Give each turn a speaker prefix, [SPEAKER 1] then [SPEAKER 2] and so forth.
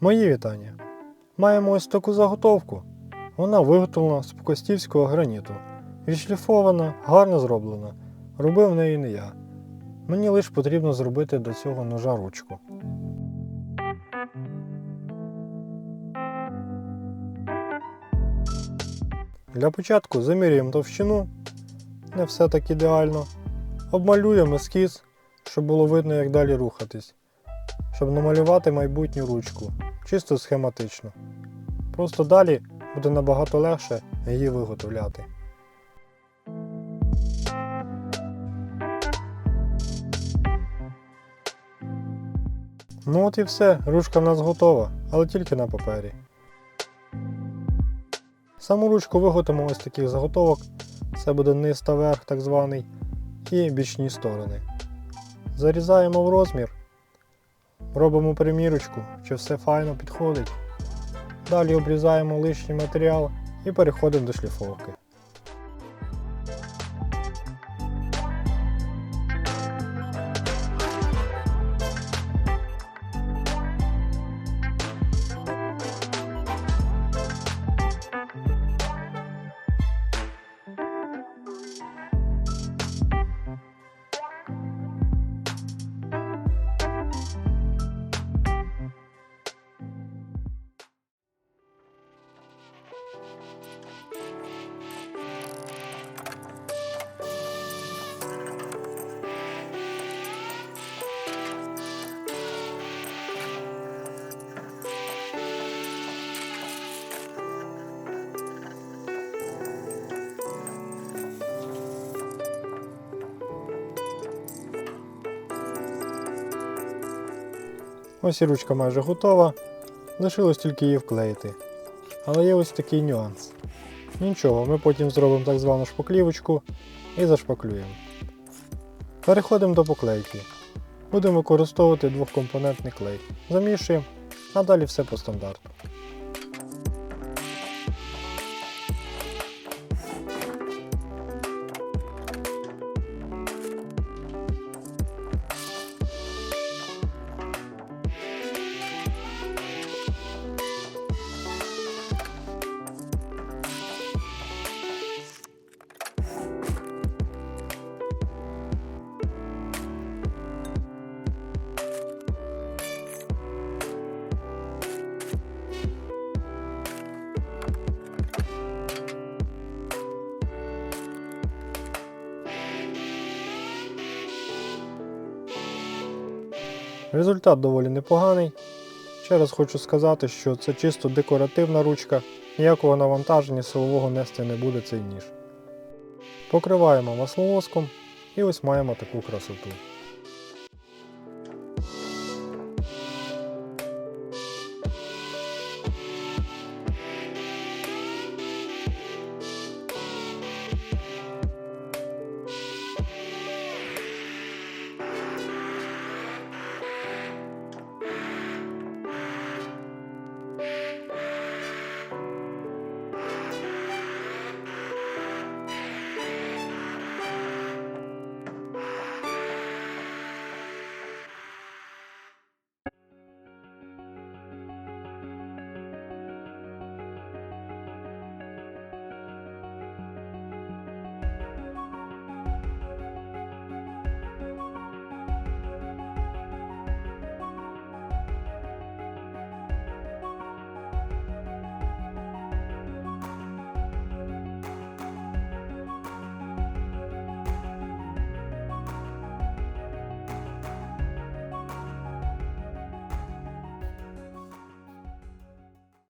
[SPEAKER 1] Мої вітання. Маємо ось таку заготовку. Вона виготовлена з покостівського граніту. Відшліфована, гарно зроблена. Робив неї не я. Мені лише потрібно зробити до цього ножа ручку. Для початку замірюємо товщину, не все так ідеально. Обмалюємо ескіз, щоб було видно, як далі рухатись, щоб намалювати майбутню ручку, чисто схематично. Просто далі буде набагато легше її виготовляти. Ну от і все, ручка в нас готова, але тільки на папері. Саму ручку виготовимо ось таких заготовок. Це буде низ та верх так званий, і бічні сторони. Зарізаємо в розмір, робимо примірочку, чи все файно підходить. Далі обрізаємо лишній матеріал і переходимо до шліфовки. Ось і ручка майже готова. Лишилось тільки її вклеїти. Але є ось такий нюанс. Нічого, ми потім зробимо так звану шпаклівочку і зашпаклюємо. Переходимо до поклейки. Будемо використовувати двохкомпонентний клей. Замішуємо, а далі все по стандарту. Результат доволі непоганий. Ще раз хочу сказати, що це чисто декоративна ручка, ніякого навантаження силового нести не буде цей ніж. Покриваємо масловоском і ось маємо таку красоту.